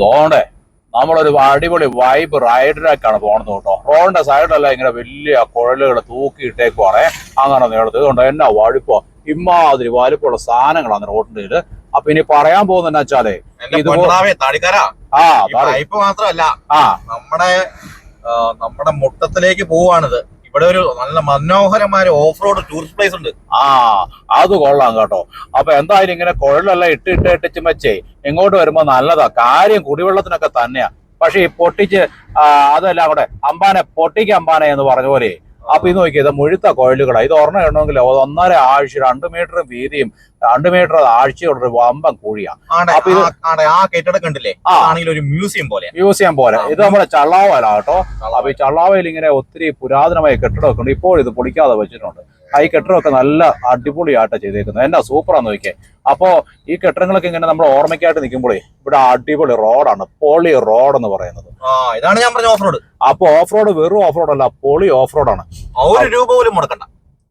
ദോണ്ടേ നമ്മളൊരു അടിപൊളി വൈബ് റൈഡിലേക്കാണ് പോകുന്നത് കേട്ടോ. റോഡിന്റെ സൈഡിലല്ല ഇങ്ങനെ വലിയ കുഴലുകൾ തൂക്കിയിട്ടേക്കുവാണേ. അങ്ങനെ നേടത്ത് ഇതുകൊണ്ട് എന്നാ വഴുപ്പോ? ഇമ്മാതിരി വലുപ്പമുള്ള സാധനങ്ങളാണ് റോഡിന്റെ ഇത്. അപ്പൊ ഇനി പറയാൻ പോകുന്ന വെച്ചാലേ പൊന്നാവേ താടിക്കാരാ? ആ മാത്രമല്ല ആ. നമ്മുടെ നമ്മുടെ മുട്ടത്തിലേക്ക് പോവാണിത്. ഇവിടെ ഒരു നല്ല മനോഹരമായ ഓഫ് റോഡ് ടൂറിസ്റ്റ് പ്ലേസ് ഉണ്ട്. ആ അത് കൊള്ളാം കേട്ടോ. അപ്പൊ എന്തായാലും ഇങ്ങനെ കുഴലെല്ലാം ഇട്ട് ഇട്ട് ഇട്ടിച്ച് വെച്ചേ ഇങ്ങോട്ട് വരുമ്പോ നല്ലതാ. കാര്യം കുടിവെള്ളത്തിനൊക്കെ തന്നെയാ. പക്ഷെ ഈ പൊട്ടിച്ച് അതെല്ലാം കൂടെ അമ്പാനെ പൊട്ടിക്ക് അമ്പാനെ എന്ന് പറഞ്ഞ പോലെ അപ്പൊ ഇത് നോക്കിയത് മുഴുത്ത കോഴലുകളാണ് ഇത് ഒരെണ്ണം ഇടണമെങ്കിൽ ഒന്നര ആഴ്ച രണ്ട് മീറ്റർ വീതിയും രണ്ട് മീറ്റർ ആഴ്ചയുള്ള വമ്പൻ കുഴിയാ. അപ്പൊ ഇത്- ആ- കെട്ടിടം കണ്ടില്ലേ. ആണെങ്കിൽ ഒരു മ്യൂസിയം പോലെ. മ്യൂസിയം പോലെ. ഇത് നമ്മുടെ ചള്ളാവലാട്ടോ അപ്പൊ ഈ ചള്ളാവയിൽ ഇങ്ങനെ ഒത്തിരി പുരാതനമായ കെട്ടിടമൊക്കെ ഉണ്ട്. ഇപ്പോൾ ഇത് പൊളിക്കാതെ വെച്ചിട്ടുണ്ട്. ഈ കെട്ടിടമൊക്കെ നല്ല അടിപൊളിയായിട്ട് ചെയ്തേക്കുന്നത്. എന്നാ സൂപ്പറാന്ന് നോക്കിയേ. അപ്പോ ഈ കെട്ടിടങ്ങളൊക്കെ ഇങ്ങനെ നമ്മൾ ഓർമ്മയ്ക്കായിട്ട് നിൽക്കുമ്പോഴേ ഇവിടെ അടിപൊളി റോഡാണ്. പൊളി റോഡ് എന്ന് പറയുന്നത് ഇതാണ് ഞാൻ പറഞ്ഞ ഓഫ് റോഡ്. അപ്പൊ ഓഫ് റോഡ് വെറും ഓഫ് റോഡ് അല്ല പൊളി ഓഫ് റോഡാണ്. ഒരു രൂപ പോലും മുടക്കണ്ട.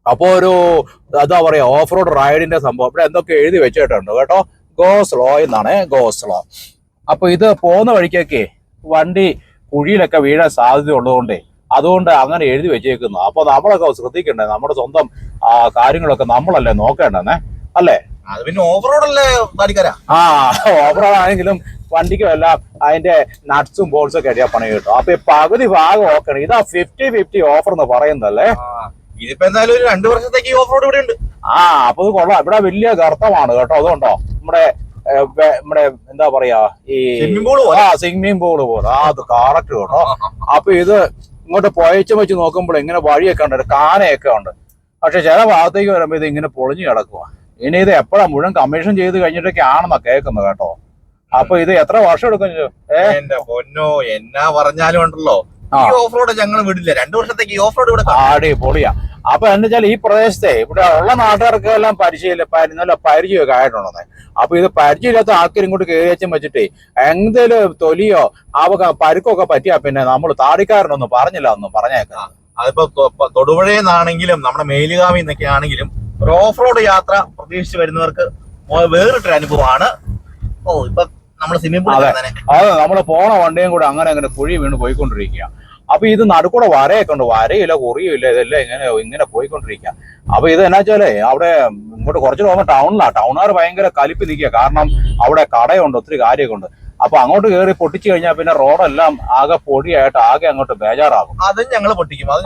അപ്പോ ഒരു എന്താ പറയാ ഓഫ് റോഡ് റൈഡിന്റെ സംഭവം. ഇവിടെ എന്തൊക്കെ എഴുതി വെച്ചിട്ടുണ്ട് കേട്ടോ. ഗോസ്ലോ എന്നാണ് ഗോസ്ലോ അപ്പൊ ഇത് പോകുന്ന വഴിക്കൊക്കെ വണ്ടി കുഴിയിലൊക്കെ വീഴാൻ സാധ്യത ഉള്ളതുകൊണ്ടേ അതുകൊണ്ട് അങ്ങനെ എഴുതി വെച്ചേക്കുന്നു. അപ്പൊ നമ്മളൊക്കെ ശ്രദ്ധിക്കണ്ടേ നമ്മുടെ സ്വന്തം കാര്യങ്ങളൊക്കെ നമ്മളല്ലേ നോക്കേണ്ടേ അല്ലേ? അത് പിന്നെ താടിക്കാരാ ആ ഓവറോഡ് ആണെങ്കിലും വണ്ടിക്കും എല്ലാം അതിന്റെ നട്ട്സും ബോൾസും ഒക്കെ അടിയാ പണി കിട്ടും. അപ്പൊ പകുതി ഭാഗം ഓക്കണം. ഇതാ ഫിഫ്റ്റി ഫിഫ്റ്റി ഓഫർ എന്ന് പറയുന്നതല്ലേ? ആ, ഇതിപ്പോ എന്തായാലും ഒരു രണ്ടു വർഷത്തേക്ക് ഈ ഓഫ് റോഡ് ഇവിടെ ഉണ്ട്. ആ അപ്പൊ ഇത് കൊള്ളാം. ഇവിടെ വലിയ ഗർത്തമാണ് കേട്ടോ. അതുകൊണ്ടോ? നമ്മുടെ നമ്മുടെ എന്താ പറയാ ഈ സ്വിമ്മിംഗ് പൂൾ പോലെ. ആ സ്വിമ്മിംഗ് പൂൾ പോലെ. ആ അത് കറക്റ്റ് കേട്ടോ. അപ്പൊ ഇത് ഇങ്ങോട്ട് പോയച്ച് വെച്ച് നോക്കുമ്പോൾ ഇങ്ങനെ വഴിയൊക്കെ ഉണ്ട് കാനയൊക്കെ ഉണ്ട്. പക്ഷെ ചില ഭാഗത്തേക്ക് വരുമ്പോൾ ഇത് ഇങ്ങനെ പൊളിഞ്ഞു കിടക്കുക ഇനി ഇത് എപ്പോഴാ മുഴുവൻ കമ്മീഷൻ ചെയ്ത് കഴിഞ്ഞിട്ടൊക്കെ ആണെന്നാ കേൾക്കുന്നത് കേട്ടോ. അപ്പൊ ഇത് എത്ര വർഷം എടുക്കും എന്റെ പൊന്നോ എന്നാ പറഞ്ഞാലും ഉണ്ടല്ലോ. ഈ ഓഫ് റോഡ് ഞങ്ങൾ വിടില്ല. രണ്ടു വർഷത്തേക്ക് ഈ ഓഫ് റോഡ് ഇവിടെ. ആടി പൊളിയാ. അപ്പൊ എന്ന് വെച്ചാൽ ഈ പ്രദേശത്തെ ഇവിടെ ഉള്ള നാട്ടുകാർക്ക് എല്ലാം പരിചയമില്ല പരിന്നല്ല നല്ല പരിചയമൊക്കെ ആയിട്ടുണ്ടെന്ന്. അപ്പൊ ഇത് പരിചയമില്ലാത്ത ആൾക്കാരും ഇങ്ങോട്ട് കയറിയച്ചും വെച്ചിട്ടേ എന്തേലും തൊലിയോ അവക്ക് പരുക്കൊക്കെ പറ്റിയാ പിന്നെ നമ്മൾ താടിക്കാരനൊന്നും പറഞ്ഞില്ല ഒന്നും പറഞ്ഞേക്കാം അതിപ്പോ തൊടുപുഴയെന്നാണെങ്കിലും നമ്മുടെ മേലുകാവിൽ നിന്നൊക്കെ ആണെങ്കിലും ഒരു ഓഫ് റോഡ് യാത്ര പ്രതീക്ഷിച്ച് വരുന്നവർക്ക് വേറിട്ടൊരു അനുഭവമാണ്. ഓ ഇപ്പൊ നമ്മൾ സ്വിമ്മിംഗ് പൂൾ അതെ. നമ്മൾ പോണ വണ്ടിയും കൂടെ അങ്ങനെ അങ്ങനെ കുഴി വീണ് പോയിക്കൊണ്ടിരിക്കുക അപ്പൊ ഇത് നടുക്കൂടെ വരയൊക്കെ ഉണ്ട് വരയില്ല കുറിയില്ല ഇതെല്ലാം ഇങ്ങനെ ഇങ്ങനെ പോയിക്കൊണ്ടിരിക്കുക അപ്പൊ ഇത് എന്നാ വെച്ചാലേ അവിടെ ഇങ്ങോട്ട് കുറച്ച് പോകുമ്പോൾ ടൗണിലാ. ടൗണുകാർ ഭയങ്കര കലിപ്പ് നിൽക്കുക. കാരണം അവിടെ കടയുണ്ട് ഒത്തിരി കാര്യമൊക്കെ ഉണ്ട് അപ്പൊ അങ്ങോട്ട് കയറി പൊട്ടിച്ചു കഴിഞ്ഞാൽ പിന്നെ റോഡെല്ലാം ആകെ പൊടിയായിട്ട് ആകെ അങ്ങോട്ട് ബേജാറാകും. അത് ഞങ്ങൾ പൊട്ടിക്കും. അത്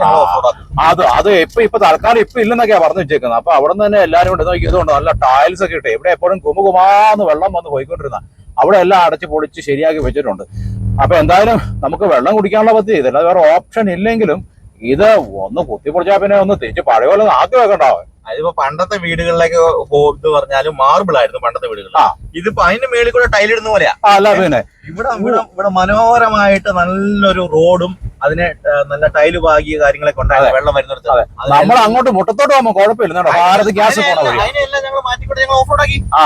അത് അത് ഇപ്പൊ ഇപ്പൊ തൽക്കാലം ഇപ്പൊ ഇല്ലെന്നൊക്കെയാ പറഞ്ഞു വെച്ചേക്കുന്നത് അപ്പൊ അവിടെ നിന്ന് തന്നെ എല്ലാരും കൊണ്ട് നോക്കി ഇതുകൊണ്ട് നല്ല ടൈൽസ് ഒക്കെ ഇട്ട്. ഇവിടെ എപ്പോഴും കുമുകുമാന്ന് വെള്ളം വന്ന് പോയിക്കൊണ്ടിരുന്ന. അവിടെ എല്ലാം അടച്ച് പൊളിച്ച് ശരിയാക്കി വെച്ചിട്ടുണ്ട്. അപ്പൊ എന്തായാലും നമുക്ക് വെള്ളം കുടിക്കാനുള്ള പദ്ധതി ഇതല്ല വേറെ ഓപ്ഷൻ ഇല്ലെങ്കിലും ഇത് ഒന്ന് കുത്തിപ്പൊളിച്ചാൽ പിന്നെ ഒന്ന് തിരിച്ച് പഴയ പോലെ ആക്കി വെക്കണ്ടാവും അതിപ്പോ പണ്ടത്തെ വീടുകളിലേക്ക് പോകുന്നത് പറഞ്ഞാലും മാർബിൾ ആയിരുന്നു പണ്ടത്തെ വീടുകൾ. ഇതിപ്പോ അതിന്റെ മേളിൽ കൂടെ ടൈലിടുന്ന പോലെയാ. അല്ല പിന്നെ. ഇവിടെ ഇവിടെ ഇവിടെ മനോഹരമായിട്ട് നല്ലൊരു റോഡും അതിനെ നല്ല ടൈൽ പാകിയ കാര്യങ്ങളൊക്കെ ഉണ്ടായിരുന്നു വെള്ളം വരുന്നിടത്ത് നമ്മൾ അങ്ങോട്ട് മുട്ടത്തോട്ട് പോകുമ്പോൾ കുഴപ്പമില്ല. ഭാരത് ഗ്യാസ് പോണ വഴി അതിനെല്ലാം ഞങ്ങൾ മാറ്റിക്കൊണ്ട് ഞങ്ങൾ ഓഫ് റോഡാക്കി ആ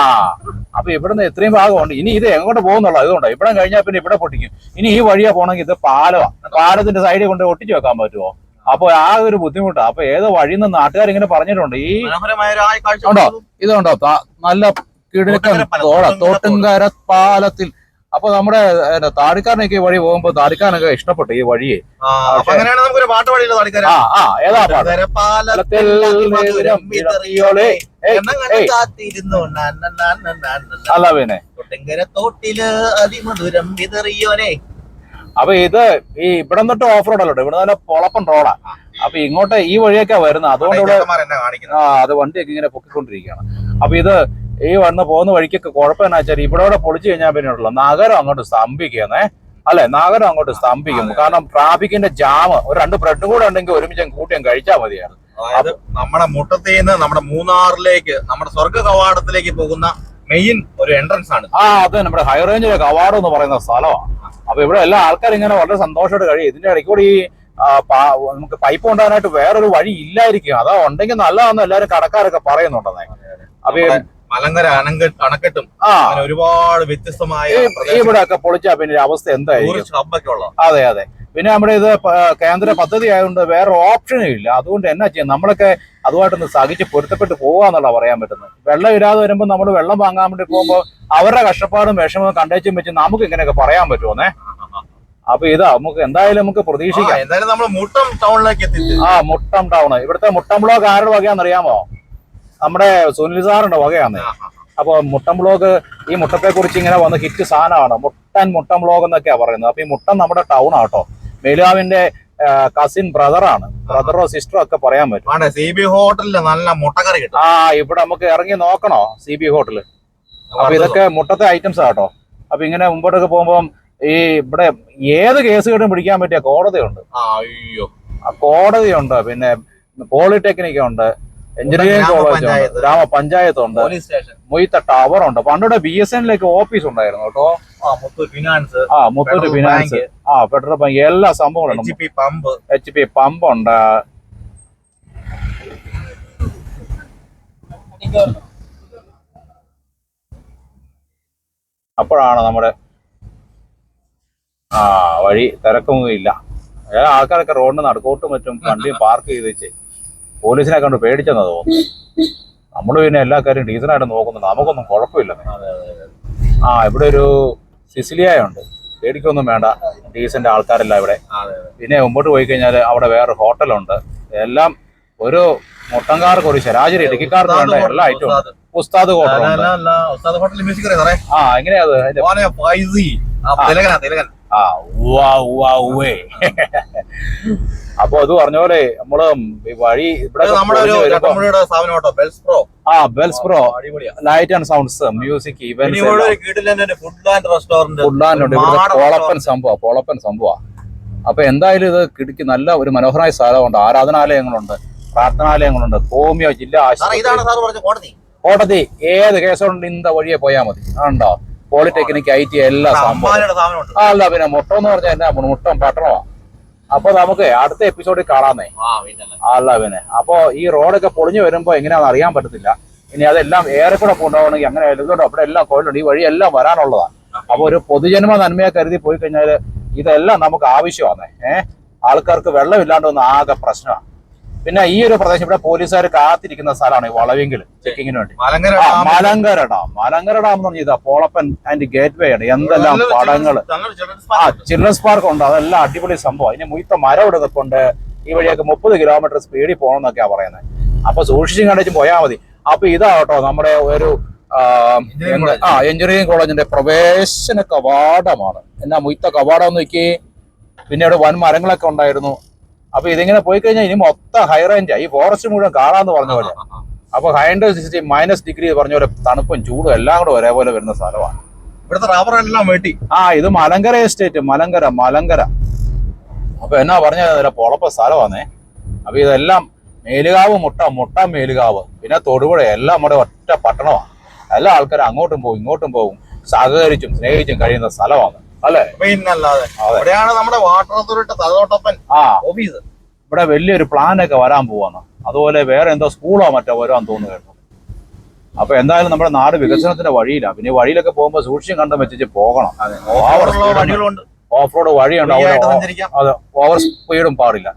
അപ്പൊ ഇവിടുന്ന് ഇത്രയും ഭാഗമുണ്ട്. ഇനി ഇത് എങ്ങോട്ട് പോകുന്നുള്ള അതുകൊണ്ടോ. ഇവിടെ കഴിഞ്ഞാൽ പിന്നെ ഇവിടെ പൊട്ടിക്കും. ഇനി ഈ വഴിയാ പോണെങ്കിൽ ഇത് പാലമാണ് പാലത്തിന്റെ സൈഡിൽ കൊണ്ട് ഒട്ടിച്ചു വെക്കാൻ പറ്റുമോ അപ്പൊ ആ ഒരു ബുദ്ധിമുട്ടാ. അപ്പൊ ഏത് വഴിന്ന് നാട്ടുകാർ ഇങ്ങനെ പറഞ്ഞിട്ടുണ്ട്. ഈ ഉണ്ടോ? ഇതുണ്ടോ? നല്ല തോട്ടുങ്കര തോട തോട്ടുങ്കര പാലത്തിൽ അപ്പൊ നമ്മുടെ താടിക്കാരനൊക്കെ ഈ വഴി പോകുമ്പോ താടിക്കാരനൊക്കെ ഇഷ്ടപ്പെട്ടു ഈ വഴിയെ. ആ, അപ്പൊ അങ്ങനെയാണ് നമുക്കൊരു പാട്ട് പാടിയില്ല താടിക്കാരൻ. ആ ഏതാ പാട്ട്. അല്ല പിന്നെ. തോട്ടിൽ അതിമധുരം വിതറിയോനെ. അപ്പൊ ഇത് ഈ ഇവിടെ നിന്നിട്ട് ഓഫ് റോഡ് അല്ലോ ഇവിടെ നല്ല പൊളപ്പൻ റോഡാ അപ്പൊ ഇങ്ങോട്ട് ഈ വഴിയൊക്കെ വരുന്നത്. അതുകൊണ്ട് ഇവിടെ ആ അത് വണ്ടിയൊക്കെ ഇങ്ങനെ പൊക്കിക്കൊണ്ടിരിക്കുകയാണ്. അപ്പൊ ഇത് ഈ വന്ന് പോകുന്ന വഴിക്കൊക്കെ കുഴപ്പം എന്നാ വെച്ചാൽ ഇവിടെ ഇവിടെ പൊളിച്ചു കഴിഞ്ഞാൽ പിന്നെ ഉള്ളു നഗരം അങ്ങോട്ട് സ്തംഭിക്കുന്നേ. അല്ലെ? നഗരം അങ്ങോട്ട് സ്തംഭിക്കും അതെ. കാരണം ട്രാഫിക്കിന്റെ ജാമ് ഒരു രണ്ട് ബ്രെഡും കൂടെ ഉണ്ടെങ്കിൽ ഒരുമിച്ച് അങ്ങ് കൂട്ടി അങ്ങ് കഴിച്ചാൽ മതിയായിരുന്നു. അതായത് നമ്മുടെ മുട്ടത്തിൽ നിന്ന് നമ്മുടെ മൂന്നാറിലേക്ക് നമ്മുടെ സ്വർഗ കവാടത്തിലേക്ക് പോകുന്ന മെയിൻ ഒരു എൻട്രൻസ് ആണ്. ആ അത് നമ്മുടെ ഹൈ റേഞ്ചിലെ കവാടം എന്ന് പറയുന്ന സ്ഥലമാണ് അപ്പൊ ഇവിടെ എല്ലാ ആൾക്കാരും ഇങ്ങനെ വളരെ സന്തോഷമായിട്ട് കഴിയും. ഇതിന്റെ ഇടയ്ക്ക് കൂടി ഈ നമുക്ക് പൈപ്പ് കൊണ്ടുപോകാനായിട്ട് വേറൊരു വഴി ഇല്ലായിരിക്കും. അതാ ഉണ്ടെങ്കിൽ നല്ലതാണെന്ന് എല്ലാവരും കടക്കാരൊക്കെ പറയുന്നുണ്ടെന്നേ. അപ്പൊ മലങ്കര അണങ്ക അണക്കെട്ടും ആ. അങ്ങനെ ഒരുപാട് വ്യത്യസ്തമായ ഇവിടെ ഒക്കെ പൊളിച്ചാ പിന്നെ അവസ്ഥ ഹബ്ബൊക്കെ ഉള്ള അതെ അതെ. പിന്നെ നമ്മുടെ ഇത് കേന്ദ്ര പദ്ധതി ആയതുകൊണ്ട് വേറെ ഓപ്ഷനും ഇല്ല. അതുകൊണ്ട് എന്നാ ചെയ്യാം? നമ്മളൊക്കെ അതുമായിട്ടൊന്ന് സഹിച്ച് പൊരുത്തപ്പെട്ട് പോകാന്നുള്ള പറയാൻ പറ്റുന്നത്. വെള്ളം ഇല്ലാതെ വരുമ്പോൾ നമ്മൾ വെള്ളം വാങ്ങാൻ വേണ്ടി പോകുമ്പോൾ അവരുടെ കഷ്ടപ്പാടും വിഷമവും കണ്ടേച്ചും വെച്ച് നമുക്ക് ഇങ്ങനെയൊക്കെ പറയാൻ പറ്റുമെന്നേ അപ്പൊ ഇതാ നമുക്ക് എന്തായാലും നമുക്ക് പ്രതീക്ഷിക്കാം. എന്തായാലും നമ്മൾ മുട്ടം ടൗണിലേക്ക് എത്തി ആ മുട്ടം ടൗൺ ഇവിടുത്തെ മുട്ടം ബ്ലോക്ക് ആരുടെ വകയാന്ന് അറിയാമോ നമ്മുടെ സുനിൽ സാറിന്റെ വകയാണ്. അപ്പൊ മുട്ടൻ ബ്ലോഗ് ഈ മുട്ടത്തെ കുറിച്ച് ഇങ്ങനെ വന്ന് ഹിറ്റ് സാധനമാണ്. മുട്ടൻ മുട്ടൻ ബ്ലോഗ് എന്നൊക്കെയാ പറയുന്നത്. അപ്പൊ ഈ മുട്ടൻ നമ്മുടെ ടൗൺ ആട്ടോ. മേലുകാവിന്റെ കസിൻ ബ്രദറാണ് ബ്രദറോ സിസ്റ്ററോ ഒക്കെ പറയാൻ പറ്റും. സി ബി ഹോട്ടലിൽ നല്ല മുട്ടക്കറി കിട്ടും. ആ ഇവിടെ നമുക്ക് ഇറങ്ങി നോക്കണോ സി ബി ഹോട്ടൽ അപ്പൊ ഇതൊക്കെ മുട്ടത്തെ ഐറ്റംസ് ആട്ടോ. അപ്പൊ ഇങ്ങനെ മുമ്പോട്ടൊക്കെ പോകുമ്പോൾ ഈ ഇവിടെ ഏത് കേസ് കേട്ടും പിടിക്കാൻ പറ്റിയ കോടതിയുണ്ട്. അയ്യോ. കോടതിയുണ്ട്. പിന്നെ പോളിടെക്നിക് ഉണ്ട് എഞ്ചിനീയറിംഗ് കോളേജ് ഉണ്ട്. ഗ്രാമപഞ്ചായത്ത്. ഗ്രാമപഞ്ചായത്ത് ഉണ്ട് പോലീസ് സ്റ്റേഷൻ. മൊയ്ത്ത ടവർ ഉണ്ട് പണ്ടിവിടെ ബി എസ് എന്നിലേക്ക് ഓഫീസ് ഉണ്ടായിരുന്നു കേട്ടോ. ഫിനാൻസ് ആ മുത്തൂറ്റ് ഫിനാൻസ്. ആ ഫെഡറൽ ബാങ്ക്. എല്ലാ സംഭവങ്ങളും H P pump. H P pump ഉണ്ട്. അപ്പോഴാണ് നമ്മുടെ ആ വഴി തിരക്കൊന്നും ഇല്ല ആൾക്കാരൊക്കെ റോഡിന് നടുക്കോട്ടും മറ്റും വണ്ടിയും പാർക്ക് ചെയ്ത് വെച്ച് പോലീസിനെ കണ്ട് പേടിച്ചെന്നാ തോന്നുന്നു. നമ്മൾ പിന്നെ എല്ലാ കാര്യം ഡീസനായിട്ട് നോക്കുന്നുണ്ട്. നമുക്കൊന്നും കുഴപ്പമില്ല. ആ ഇവിടെ ഒരു സിസിലിയായ ഉണ്ട് പേടിക്കൊന്നും വേണ്ട. ഡീസന്റ് ആൾക്കാരല്ല ഇവിടെ. പിന്നെ മുമ്പോട്ട് പോയി കഴിഞ്ഞാൽ അവിടെ വേറെ ഹോട്ടലുണ്ട്. എല്ലാം ഒരു മുട്ടങ്കാർക്ക് ഒരു ശരാശരി ഇടുക്കിക്കാർക്ക് വേണ്ട എല്ലാ ഐറ്റവും ഉസ്താദ്. ഹോട്ടൽ ആ എങ്ങനെയാ അത്? ആ, ഉവ്വ അപ്പൊ അത് പറഞ്ഞ പോലെ നമ്മൾ വഴി ഇവിടെ ആ bells pro light and sounds music ഒരു ഫുഡ് ആൻഡ് റെസ്റ്റോറന്റ് ഇവിടുത്തെ പോളപ്പൻ സംഭവം പോളപ്പൻ സംഭവം. അപ്പൊ എന്തായാലും ഇത് കിടക്കി നല്ല ഒരു മനോഹരമായ സ്ഥലമുണ്ട്. ആരാധനാലയങ്ങളുണ്ട് പ്രാർത്ഥനാലയങ്ങളുണ്ട്. ഹോമിയോ ജില്ലാ ആശുപത്രി. കോടതി. ഏത് കേസുകൊണ്ട് ഇന്ത വഴിയെ പോയാൽ മതി. ഉണ്ടോ പോളിടെക്നിക് ഐ ടി എല്ലാ സംഭവം. ആ അല്ല പിന്നെ മുട്ടം എന്ന് പറഞ്ഞാൽ എന്നാ മുട്ടം പട്ടണമാ. അപ്പൊ നമുക്ക് അടുത്ത എപ്പിസോഡിൽ കാണാന്നേ. അല്ല പിന്നെ. അപ്പൊ ഈ റോഡൊക്കെ പൊളിഞ്ഞു വരുമ്പോ എങ്ങനെയാണെന്ന് അറിയാൻ പറ്റത്തില്ല. ഇനി അതെല്ലാം ഏറെ കൂടെ കൊണ്ടുപോകണമെങ്കിൽ അങ്ങനെ എഴുതുന്നുണ്ട് അവിടെ എല്ലാം കോയിലുണ്ട്. ഈ വഴി എല്ലാം വരാനുള്ളതാണ് അപ്പൊ ഒരു പൊതുജന്മ നന്മയെ കരുതി പോയി കഴിഞ്ഞാൽ ഇതെല്ലാം നമുക്ക് ആവശ്യമാണ് ഏഹ് ആൾക്കാർക്ക് വെള്ളമില്ലാണ്ട് ഒന്ന് ആകെ പ്രശ്നമാണ് പിന്നെ ഈ ഒരു പ്രദേശം ഇവിടെ പോലീസുകാർ കാത്തിരിക്കുന്ന സ്ഥലമാണ് ഈ വളവെങ്കിൽ ചെക്കിങ്ങിന് വേണ്ടി. മലങ്കര ഡാം. മലങ്കര ഡാം. എന്ന് പറഞ്ഞാൽ ഇതാ പോളപ്പൻ ആൻഡ് ഗേറ്റ് വേ ആണ്. എന്തെല്ലാം children's ആ. ചിൽഡ്രൻസ് പാർക്ക് ഉണ്ട്. അതെല്ലാം അടിപൊളി സംഭവം. അതിന് മുയത്ത മരം ഇവിടെ ഈ വഴിയൊക്കെ മുപ്പത് കിലോമീറ്റർ സ്പീഡിൽ പോകണം എന്നൊക്കെയാ പറയുന്നത് അപ്പൊ സൂക്ഷിച്ചും കണ്ടിച്ചും പോയാൽ മതി. അപ്പൊ ഇതാ കേട്ടോ നമ്മുടെ ഒരു. ആ എഞ്ചിനീയറിംഗ് കോളേജിന്റെ പ്രവേശന കവാടമാണ്. എന്നാ മുയ്ത്ത കവാടം നോക്കി പിന്നെ അവിടെ വൻ മരങ്ങളൊക്കെ ഉണ്ടായിരുന്നു. അപ്പൊ ഇതിങ്ങനെ പോയി കഴിഞ്ഞാൽ ഇനി മൊത്തം ഹൈ റേഞ്ചാ ഈ ഫോറസ്റ്റ് മുഴുവൻ കാണാന്ന് പറഞ്ഞ പോലെ. അപ്പൊ ഹൈ ഹൈൻഡ് സിക്സ്റ്റി മൈനസ് ഡിഗ്രി പറഞ്ഞ പോലെ തണുപ്പും ചൂടും എല്ലാം കൂടെ ഒരേപോലെ വരുന്ന സ്ഥലമാണ്. ഇവിടുത്തെ റബ്ബർ എല്ലാം വെട്ടി. ആ ഇത് മലങ്കര എസ്റ്റേറ്റ് മലങ്കര മലങ്കര. അപ്പൊ എന്നാ പറഞ്ഞ പൊളപ്പ സ്ഥലമാണേ. അപ്പൊ ഇതെല്ലാം മേലുകാവ് മുട്ട മുട്ട മേലുകാവ്. പിന്നെ തൊടുപുഴ എല്ലാം നമ്മുടെ ഒറ്റ പട്ടണമാണ്. എല്ലാ ആൾക്കാരും അങ്ങോട്ടും പോകും ഇങ്ങോട്ടും പോകും. സഹകരിച്ചും സ്നേഹിച്ചും കഴിയുന്ന സ്ഥലമാണ്. അല്ലേ? പിന്നല്ലാതെ അതെ. ഇവിടെയാണ് നമ്മുടെ വാട്ടർ അതോറിറ്റി തലതോട്ടപ്പൻ ഓഫീസ് ഇവിടെ വലിയൊരു പ്ലാനൊക്കെ വരാൻ പോവാന്ന് അതുപോലെ വേറെ എന്തോ സ്കൂളോ മറ്റോ വരാൻ തോന്നുന്നു കേട്ടോ അപ്പൊ എന്തായാലും നമ്മുടെ നാട് വികസനത്തിന്റെ വഴിയിലാണ് പിന്നെ വഴിയിലൊക്കെ പോകുമ്പോൾ സൂക്ഷ്യം കണ്ടം വെച്ചിട്ട് പോകണം. ഓഫ് റോഡ് വഴിയുണ്ട്. അതെ. ഓവർ സ്പീഡും പാടില്ല.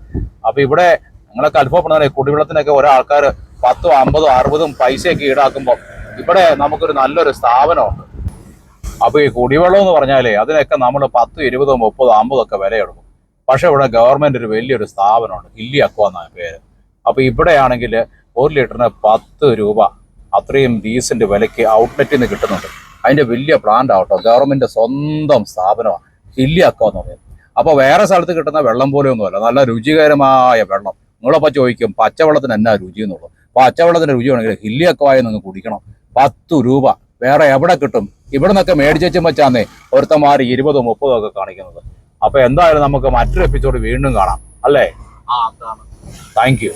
അപ്പൊ ഇവിടെ നിങ്ങളൊക്കെ അനുഭവപ്പെടുന്ന കുടിവെള്ളത്തിനൊക്കെ ഓരോ ആൾക്കാർ പത്തും അമ്പതും അറുപതും പൈസയൊക്കെ ഈടാക്കുമ്പോൾ ഇവിടെ നമുക്കൊരു നല്ലൊരു സ്ഥാപനമുണ്ട്. അപ്പൊ ഈ കുടിവെള്ളം എന്ന് പറഞ്ഞാലേ അതിനൊക്കെ നമ്മൾ പത്ത് ഇരുപതും മുപ്പതും അമ്പതൊക്കെ ഒക്കെ വില എടുക്കും പക്ഷെ ഇവിടെ ഗവൺമെന്റ് ഒരു വലിയൊരു സ്ഥാപനമുണ്ട്. ഇല്ലി അക്വ എന്നാണ് പേര്. അപ്പൊ ഇവിടെയാണെങ്കിൽ ഒരു ലിറ്ററിന് പത്ത് രൂപ അത്രയും ഡീസന്റ് വിലയ്ക്ക് ഔട്ട്ലെറ്റിൽ നിന്ന് കിട്ടുന്നുണ്ട്. അതിന്റെ വലിയ പ്ലാന്റ് ആവട്ടോ ഗവൺമെന്റ് സ്വന്തം സ്ഥാപനമാണ്. ഹില്ലി അക്വ എന്ന് പറയുന്നത്. അപ്പൊ വേറെ സ്ഥലത്ത് കിട്ടുന്ന വെള്ളം പോലെ ഒന്നുമല്ല. നല്ല രുചികരമായ വെള്ളം. നിങ്ങളപ്പോ ചോദിക്കും പച്ചവെള്ളത്തിന് എന്നാ രുചി എന്നുള്ളത്? പച്ചവെള്ളത്തിന്റെ രുചി വേണമെങ്കിൽ ഹില്ലി അക്വായ കുടിക്കണം. പത്ത് രൂപ. വേറെ എവിടെ കിട്ടും? ഇവിടെ നിന്നൊക്കെ മേടിച്ചും വെച്ചാന്നേ ഒരുത്തന്മാർ ഇരുപതും മുപ്പതും ഒക്കെ കാണിക്കുന്നത്. അപ്പൊ എന്തായാലും നമുക്ക് മറ്റൊരു എപ്പിസോഡ് വീണ്ടും കാണാം. അല്ലേ? ആ താങ്ക് യു